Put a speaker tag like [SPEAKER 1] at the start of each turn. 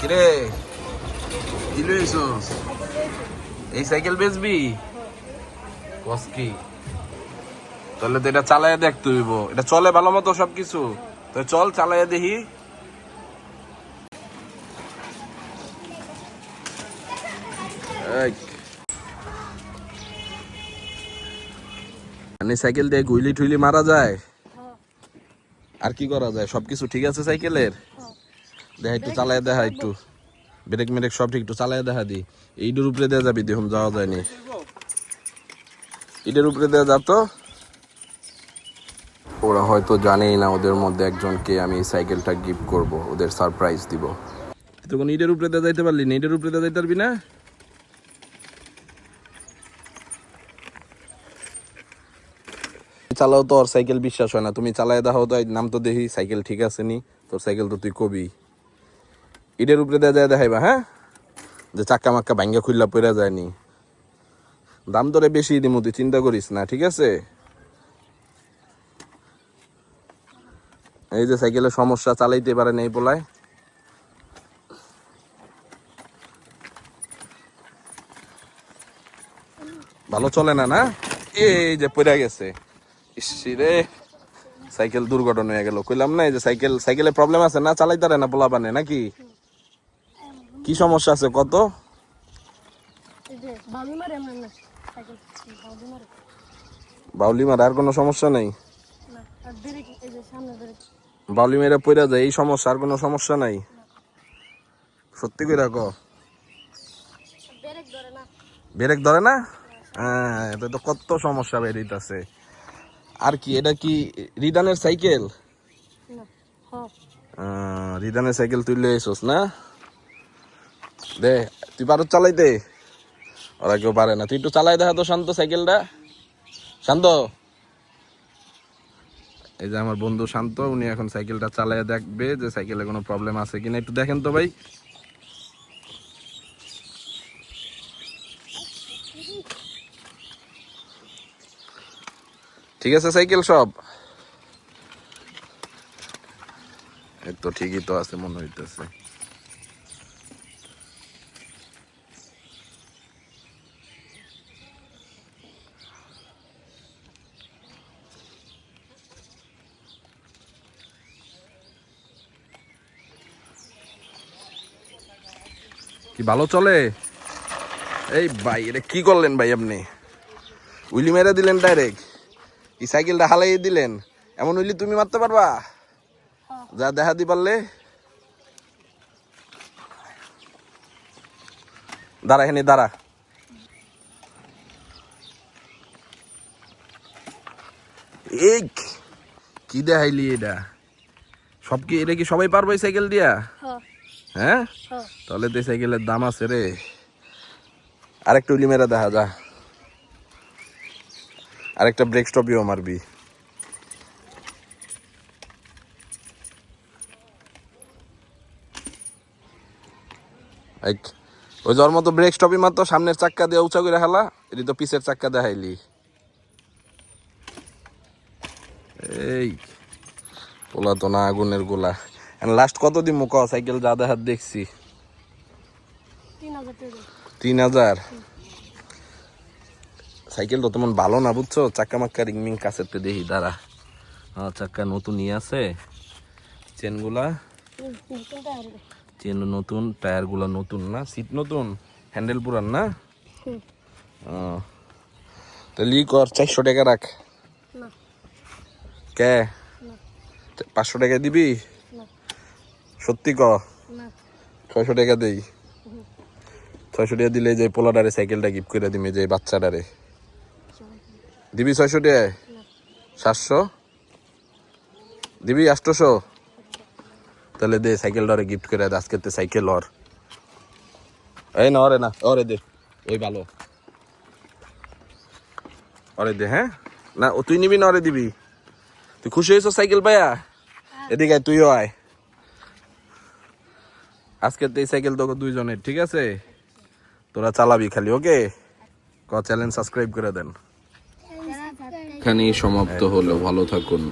[SPEAKER 1] কিরে লইছস এই সাইকেল বেচবি কস কি তাহলে তো এটা চালাইয়া দেখতে হইব। এটা চলে ভালো মতো সবকিছু। তো চল চালাইয়া দেখি। মানে সাইকেল দিয়ে গুইলি ঠুইলি মারা যায়? আর কি করা যায়? সবকিছু ঠিক আছে সাইকেলের? দেখা একটু চালায় দেখা একটু। ব্রেক মেরেক সব ঠিক একটু চালায় দেখা দি। এইটার উপরে দেওয়া যাবি দেখুন যাওয়া যায়নি ইটের উপরে দেওয়া যাতো ওরা হয়তো জানেই না ওদের মধ্যে একজনকে আমি এই সাইকেলটা গিফট করব ওদের সারপ্রাইজ দিব। তখন ইটের উপরে দেওয়া যাইতে পারলি না ইটের উপরে দেওয়া যাইতে পারবি না? চালাও তো ওর সাইকেল বিশ্বাস হয় না। তুমি চালায় দেখো তো নাম তো দেখি সাইকেল ঠিক আছে নি তোর সাইকেল তো তুই কবি। ইটের উপরে দেওয়া যায় দেখাইবা হ্যাঁ? যে চাক্কা মাক্কা ভাঙ্গা খুললা পড়া যায়নি। দাম দরে বেশি তুই, চিন্তা করিস না, ঠিক আছে? এই যে সাইকেলের সমস্যা, চালাইতে পারে না এই পোলায়। ভালো চলে না না? এই যে পড়ে গেছে। রে, সাইকেল দুর্ঘটনা হয়ে গেল। কইলাম না, এই যে সাইকেল, সাইকেলে প্রবলেম আছে না, চালাইতে পারে না পোলা বানে, নাকি? কি সমস্যা আছে? কত? বাউলি মার আর কোনো সমস্যা নেই? বাউলি মেরে পড়ে যায় এই সমস্যা আর কোনো সমস্যা নাই? সত্যি করে রাখো
[SPEAKER 2] ব্রেক ধরে না?
[SPEAKER 1] হ্যাঁ এটা তো কত সমস্যা বেরিয়েছে আর কি এটা কি রিদানের সাইকেল? রিদানের সাইকেল তুললে এসোস না? দে, তুই পারো চালাইতে ওরা কেউ পারে না। তুই একটু চালাই দেখা তো শান্ত সাইকেলটা। শান্ত। এই যে আমার বন্ধু শান্ত, উনি এখন সাইকেলটা চালাইয়া দেখবে যে সাইকেলে কোনো প্রবলেম আছে কিনা। একটু দেখেন তো ভাই। ঠিক আছে সাইকেল সব? তো ঠিকই তো আছে, মনে হইতেছে। কি ভালো চলে? এই ভাই, এটা কি করলেন ভাই আপনি? উইলি মেরে দিলেন ডাইরেক্ট এই সাইকেলটা হালাই দিলেন? এমন উইলি তুমি মারতে পারবা? যা দেখা দি পারলে। দাঁড়া এখানে, দাঁড়া। এই কি দেখাইলি এটা? সব কি, এটা কি সবাই পারবে সাইকেল দিয়া?
[SPEAKER 2] হ
[SPEAKER 1] হ্যাঁ? তাহলে তো এই সাইকেলের দাম আছে রে। আরেকটা উলি মেরা দেখা যা। আরেকটা ব্রেক স্টপিও মারবি। ওই যার মতো ব্রেক স্টপই মারতো সামনের চাক্কা দিয়ে উঁচা করে হেলা এটি তো পিছের চাক্কা দেখাইলি। এই পোলা তো না আগুনের গোলা। লাস্ট কত দিন মুখ সাইকেল যা দেখার দেখছি?
[SPEAKER 2] তিন হাজার।
[SPEAKER 1] সাইকেল তো তেমন ভালো না বুঝছ? চাক্কা মাক্কা রিংমিং কাছের তো দেখি দাঁড়া। হ্যাঁ নতুন নতুনই আছে। চেনগুলা চেন নতুন টায়ারগুলো নতুন না? সিট নতুন? হ্যান্ডেল পুরান না। তাহলে কর চারশো টাকা রাখ। কে? পাঁচশো টাকা দিবি? সত্যি ক? ছয়শো টাকা দেই। ছয়শো টাকা দিলে যে পোলাডারে সাইকেলটা গিফট করে দিবি যে বাচ্চাটারে দিবি ছয়শো টাকা সাতশো? দিবি আটশোশো তাহলে দে সাইকেলটারে গিফট করে দে আজকে তো সাইকেল ওর। এই না ওরে না ওরে দে। ওই ভালো। ওরে দে হ্যাঁ? না ও তুই নিবি না ওরে দিবি। তুই খুশি হয়েছ সাইকেল পাইয়া এদিকে তুইও আয়। আজকে তো এই সাইকেল তোকে দুইজনের ঠিক আছে? তোরা চালাবি খালি ওকে? ক চ্যানেল সাবস্ক্রাইব করে দেন। এখানেই সমাপ্ত হলো ভালো থাকুন।